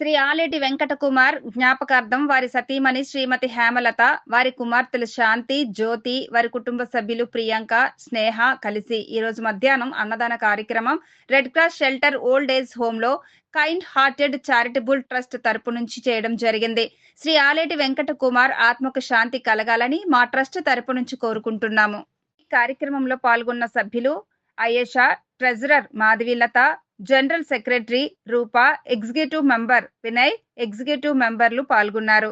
శ్రీ ఆలేటి వెంకట కుమార్ జ్ఞాపకార్థం వారి సతీమణి శ్రీమతి హేమలత వారి కుమార్తెలు శాంతి జ్యోతి వారి కుటుంబ సభ్యులు ప్రియాంక స్నేహ కలిసి ఈ రోజు మధ్యాహ్నం అన్నదాన కార్యక్రమం red cross shelter old age హోమ్లో కైండ్ హార్టెడ్ చారిటబుల్ ట్రస్ట్ తరపు నుంచి చేయడం జరిగింది. శ్రీ ఆలేటి వెంకట కుమార్ ఆత్మకు శాంతి కలగాలని మా ట్రస్ట్ తరపు నుంచి కోరుకుంటున్నాము. ఈ కార్యక్రమంలో పాల్గొన్న సభ్యులు Ayesha treasurer Madhavilatha general secretary Roopa executive member Vinay executive మెంబర్లు పాల్గొన్నారు.